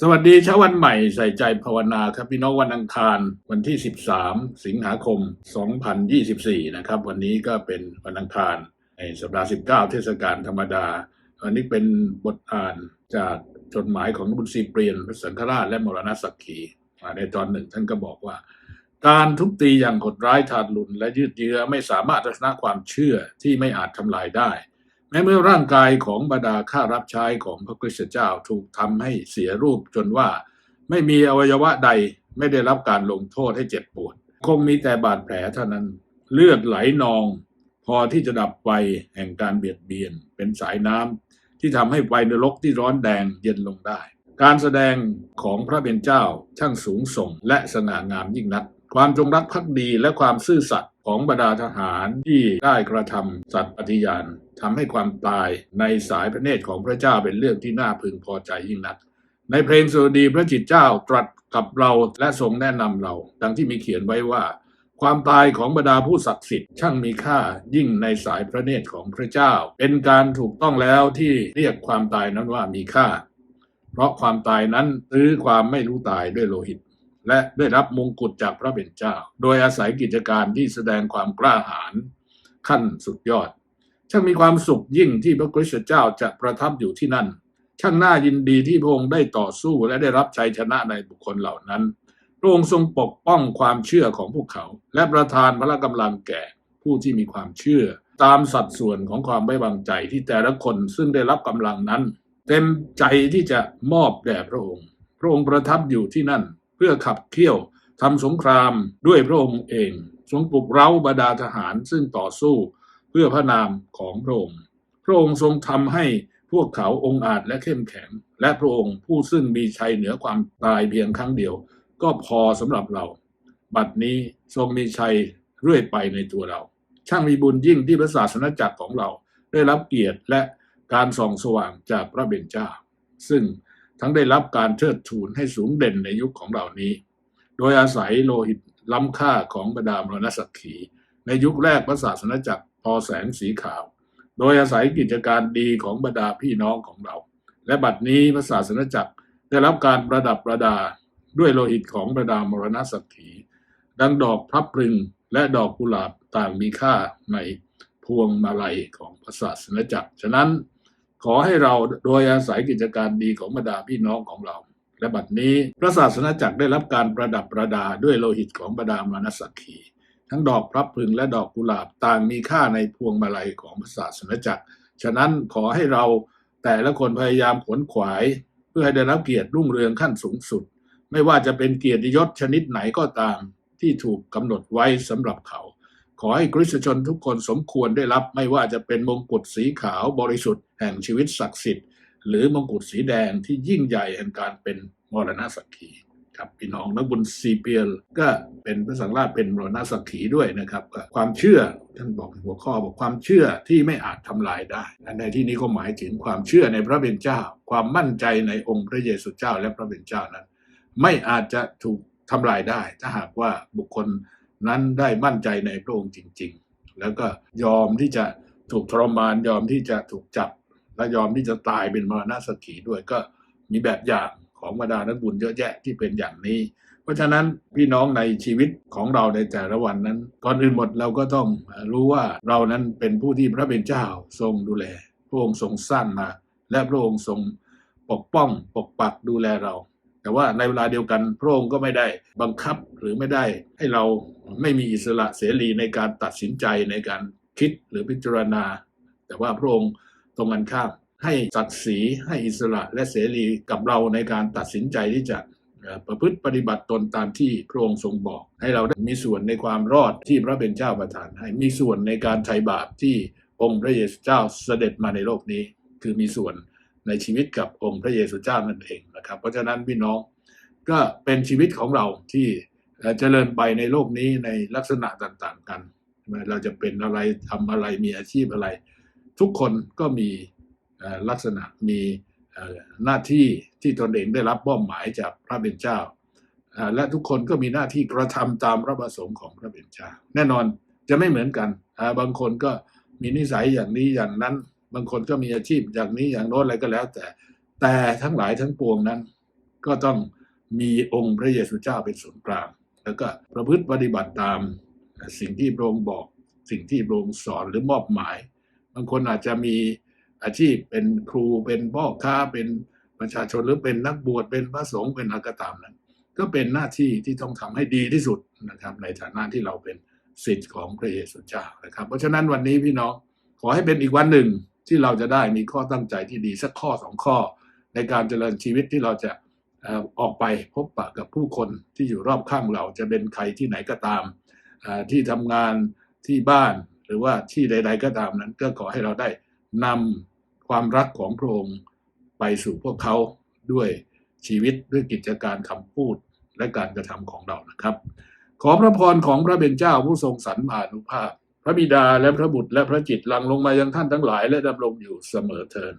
สวัสดีเช้าวันใหม่ใส่ใจภาวนาครับพี่น้องวันอังคาร วันที่ 13 สิงหาคม 2024 นะครับ วันนี้ก็เป็นวันอังคารในสัปดาห์ 19 เทศกาลธรรมดาอันนี้เป็นบทอ่านจากจดหมายของบุญศรีเปลี่ยนพระสังฆราชและมรณสักขีในตอนหนึ่งท่านก็บอกว่า การทุบตีอย่างโหดร้ายทารุณและยืดเยื้อไม่สามารถชนะความเชื่อที่ไม่อาจทำลายได้ แม้เมื่อร่างกายของบรรดาข้ารับใช้ของพระคริสตเจ้าถูกทำให้เสียรูปจนว่าไม่มีอวัยวะใดไม่ได้รับการลงโทษให้เจ็บปวด คงมีแต่บาดแผลเท่านั้น เลือดไหลนอง พอที่จะดับไฟแห่งการเบียดเบียน เป็นสายน้ำที่ทำให้ไฟนรกที่ร้อนแดงเย็นลงได้ การแสดงของพระเป็นเจ้าช่างสูงส่งและสง่างามยิ่งนัก ความจงรักภักดีและความซื่อสัตย์ของบรรดาทหารที่ได้กระทำสัตย์ปฏิญาณทำให้ความตายในสายพระเนตรของพระเจ้าเป็นเรื่องที่น่าพึงพอใจยิ่งนัก ในเพลงสดุดีพระจิตเจ้าตรัสกับเราและทรงแนะนำเรา ดังที่มีเขียนไว้ว่า ความตายของบรรดาผู้ศักดิ์สิทธิ์ช่างมีค่ายิ่งในสายพระเนตรของพระเจ้า เป็นการถูกต้องแล้วที่เรียกความตายนั้นว่ามีค่า เพราะความตายนั้นซื้อความไม่รู้ตายด้วยโลหิต และได้รับมงกุฎจากพระเป็นเจ้า โดยอาศัยกิจการที่แสดงความกล้าหาญขั้นสุดยอด ช่างมีความสุขยิ่งที่พระคริสตเจ้าจะประทับอยู่ที่นั่น ช่างน่ายินดีที่พระองค์ได้ต่อสู้และได้รับชัยชนะในบุคคลเหล่านั้น พระองค์ทรงปกป้องความเชื่อของพวกเขา และประทานพละกำลังแก่ผู้ที่มีความเชื่อ ตามสัดส่วนของความไว้วางใจที่แต่ละคนซึ่งได้รับกำลังนั้น เต็มใจที่จะมอบแด่พระองค์ พระองค์ประทับอยู่ที่นั่น เพื่อขับเคี่ยวทำสงครามด้วยพระองค์เองทรงปลุกเร้าบรรดาทหารซึ่งต่อสู้เพื่อพระนามของพระองค์ พระองค์ทรงทำให้พวกเขาองอาจและเข้มแข็ง และพระองค์ผู้ซึ่งมีชัยเหนือความตายเพียงครั้งเดียว ก็พอสำหรับเรา บัดนี้ทรงมีชัยเรื่อยไปในตัวเรา ช่างมีบุญยิ่งที่พระศาสนจักรของเรา ได้รับเกียรติและการส่องสว่างจากพระเบญเจ้าซึ่ง ทั้งได้รับการเชิดชูนให้สูงเด่นในยุคของเรานี้ โดยอาศัยโลหิตล้ำค่าของบรรดามรณสักขี ในยุคแรกพระศาสนจักรพอแสงสีขาว โดยอาศัยกิจการดีของบรรดาพี่น้องของเรา และบัดนี้พระศาสนจักรได้รับการประดับประดาด้วยโลหิตของบรรดามรณสักขี ดังดอกพลับพรึงและดอกกุหลาบต่างมีค่าในพวงมาลัยของพระศาสนจักร ฉะนั้น ขอให้เราโดยอาศัยกิจการดีของบรรดาพี่น้องของเรา และบัดนี้พระศาสนาจักรได้รับการประดับประดาด้วยโลหิตของบรรดามรณสักขี ทั้งดอกพลับพรึงและดอกกุหลาบต่างมีค่าในพวงมาลัยของพระศาสนาจักร ฉะนั้นขอให้เราแต่ละคนพยายามขวนขวาย เพื่อให้ได้รับเกียรติรุ่งเรืองขั้นสูงสุด ไม่ว่าจะเป็นเกียรติยศชนิดไหนก็ตามที่ถูกกำหนดไว้สำหรับเขา อให้คริสตชนทุกคนสมควรได้รับไม่ว่าจะเป็นมงกุฎสีขาวบริสุทธิ์แห่งชีวิตศักดิ์สิทธิ์ หรือมงกุฎสีแดงที่ยิ่งใหญ่แห่งการเป็นมรณะสักขีครับพี่น้องนักบุญซีเปียลก็เป็นพระสังฆราชเป็นมรณะสักขีด้วยนะครับ ความเชื่อท่านบอกหัวข้อบอกความเชื่อที่ไม่อาจทำลายได้ในที่นี้ก็หมายถึงความเชื่อในพระเป็นเจ้า ความมั่นใจในองค์พระเยซูเจ้าและพระเป็นเจ้านั้น ไม่อาจจะถูกทำลายได้ ถ้าหากว่าบุคคล นั้นได้มั่นใจในพระองค์จริง ๆ แล้วก็ยอมที่จะถูกทรมานยอมที่จะถูกจับ และยอมที่จะตายเป็นมรณะสักขีด้วยก็มีแบบอย่างของบรรดานักบุญเยอะแยะที่เป็นอย่างนี้ เพราะฉะนั้นพี่น้องในชีวิตของเราในแต่ละวันนั้น ก่อนอื่นหมดเราก็ต้องรู้ว่าเรานั้นเป็นผู้ที่พระเป็นเจ้าทรงดูแล พระองค์ทรงสร้างมา และพระองค์ทรงปกป้องปกปักดูแลเรา แต่ว่าในเวลาเดียวกันพระองค์ก็ไม่ได้บังคับหรือไม่ได้ให้เราไม่มีอิสระเสรีในการตัดสินใจในการคิดหรือพิจารณา แต่ว่าพระองค์ตรงกันข้ามให้ศักดิ์ศรีให้อิสระและเสรีกับเราในการตัดสินใจที่จะประพฤติปฏิบัติตนตามที่พระองค์ทรงบอก ให้เราได้มีส่วนในความรอดที่พระเป็นเจ้าประทาน ให้มีส่วนในการไถ่บาปที่องค์พระเยซูเจ้าเสด็จมาในโลกนี้ คือมีส่วน ในชีวิตกับองค์พระเยซูเจ้านั่นเองนะครับ เพราะฉะนั้นพี่น้องก็เป็นชีวิตของเราที่เจริญไปในโลกนี้ในลักษณะต่างๆกัน เราจะเป็นอะไรทำอะไรมีอาชีพอะไร ทุกคนก็มีลักษณะมีหน้าที่ที่ตนเองได้รับมอบหมายจากพระเป็นเจ้า และทุกคนก็มีหน้าที่กระทำตามพระประสงค์ของพระเป็นเจ้า แน่นอนจะไม่เหมือนกัน บางคนก็มีนิสัยอย่างนี้อย่างนั้น บางคนก็มีอาชีพอย่างนี้อย่างโน้นอะไรก็แล้ว แต่แต่ทั้งหลายทั้งปวงนั้น ก็ต้องมีองค์พระเยซูเจ้าเป็นศูนย์กลาง แล้วก็ประพฤติปฏิบัติตามสิ่งที่พระองค์บอก สิ่งที่พระองค์สอนหรือมอบหมาย บางคนอาจจะมีอาชีพเป็นครูเป็นพ่อค้าเป็นประชาชนหรือเป็นนักบวชเป็นพระสงฆ์เป็นอะไรก็ตามนั้น ก็เป็นหน้าที่ที่ต้องทำให้ดีที่สุดนะครับในฐานะที่เราเป็นสิทธิ์ของพระเยซูเจ้านะครับ เพราะฉะนั้นวันนี้พี่น้องขอให้เป็นอีกวันหนึ่ง ที่เราจะได้มีข้อตั้งใจที่ดีสักข้อสองข้อ ในการเจริญชีวิตที่เราจะออกไปพบปะกับผู้คนที่อยู่รอบข้างเราจะเป็นใครที่ไหนก็ตาม ที่ทำงานที่บ้านหรือว่าที่ใด ๆ ก็ตามนั้น ก็ขอให้เราได้นำความรักของพระองค์ไปสู่พวกเขาด้วยชีวิตด้วยกิจการคำพูดและการกระทำของเรานะครับ ขอพระพรของพระเป็นเจ้าผู้ทรงสรรมานุภาพ พระบิดาและพระบุตรและพระจิตรหลังลงมายังท่านทั้งหลายและดำรงอยู่เสมอเทิน